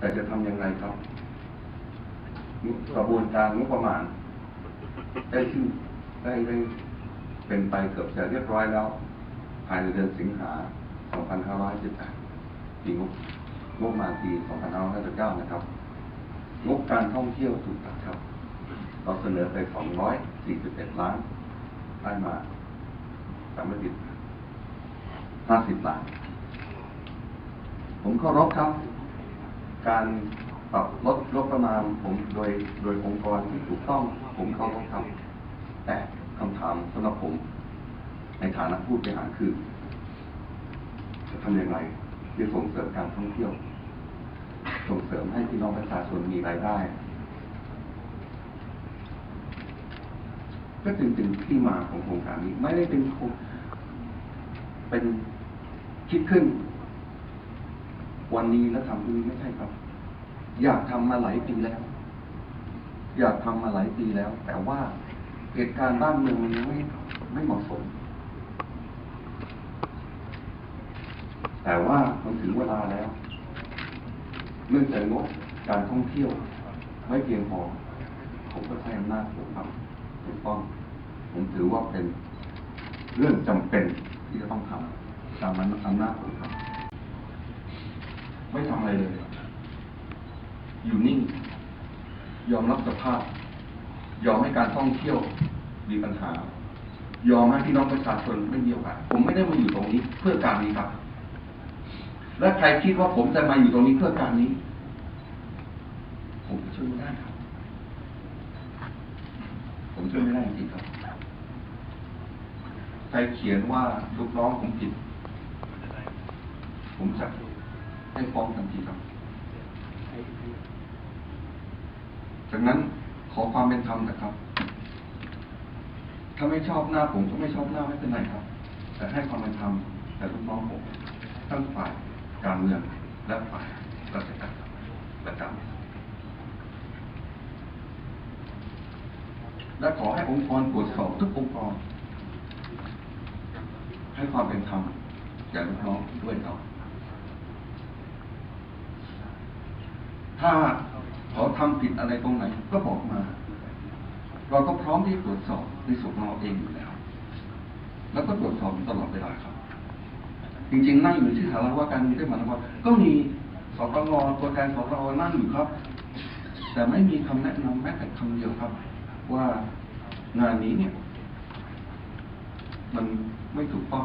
แต่จะทำยังไงครับกระบวนการงบประมาณ ได้ชื่อได้ได้เป็นไปเกือบจะเรียบร้อยแล้ว ภายในเดือนสิงหา 2518ปีงบงบประมาณปี 2559 นะครับ งบการท่องเที่ยวถูกตัดครับ เราเสนอไป 241 ล้าน ได้มาจำไม่ผิด50ล้าน ผมเคารพครับ การปรับลดงบประมาณผมโดยโดยองค์กรที่ถูกต้องผมเคารพครับแต่คำถามสำหรับผม ในฐานะผู้บริหารคือ จะทำอย่างไรที่ส่งเสริมการท่องเที่ยว ส่งเสริมให้พี่น้องประชาชนมีรายได้ ก็จึงเป็นที่มาของโครงการนี้ ไม่ได้เป็นเป็นคิดขึ้น วันนี้แล้วทำพรุ่งนี้ไม่ใช่ครับ อยากทำมาหลายปีแล้ว อยากทำมาหลายปีแล้ว แต่ว่าเหตุการณ์บ้านเมืองมันยังไม่ไม่เหมาะสม แต่ว่ามันถึงเวลาแล้ว เนื่องจากงบการท่องเที่ยว ไม่เพียงพอผมก็ใช้อำนาจผมทำถูกต้อง ผมถือว่าเป็นเรื่องจำเป็นที่จะต้องทำตามอำนาจผมทำ ไม่ทำอะไรเลย อยู่นิ่ง ยอมรับสภาพ ยอมให้การท่องเที่ยวมีปัญหา ยอมให้พี่น้องประชาชนไม่มีโอกาสผมไม่ได้มาอยู่ตรงนี้ เพื่อการนี้ครับ และใครคิดว่าผมจะมาอยู่ตรงนี้เพื่อการนี้ ผมช่วยไม่ได้ครับ ผมช่วยไม่ได้จริงๆครับ ใครเขียนว่าลูกน้องผมผิด ผมจะ ให้ฟ้องทันทีครับ จากนั้นขอความเป็นธรรมนะครับ ถ้าไม่ชอบหน้าผมก็ไม่ชอบหน้าไม่เป็นไรครับ แต่ให้ความเป็นธรรมแต่ลูกน้องผมทั้งฝ่ายการเมืองและฝ่ายราชการประจำและขอให้องค์กรตรวจสอบทุกองค์กร ให้ความเป็นธรรมแก่ลูกน้องด้วยครับ ถ้าเขาทำผิดอะไรตรงไหน ก็บอกมา เราก็พร้อมที่ตรวจสอบในส่วนของเราเองอยู่แล้ว แล้วก็ตรวจสอบตลอดเวลาครับ จริงๆ นั่งอยู่ที่สารว่าการมีได้หมายความว่าก็มีสตงตัวแทนสตงนั่งอยู่ครับ แต่ไม่มีคำแนะนำแม้แต่คำเดียวครับ ว่างานนี้เนี่ย มันไม่ถูกต้อง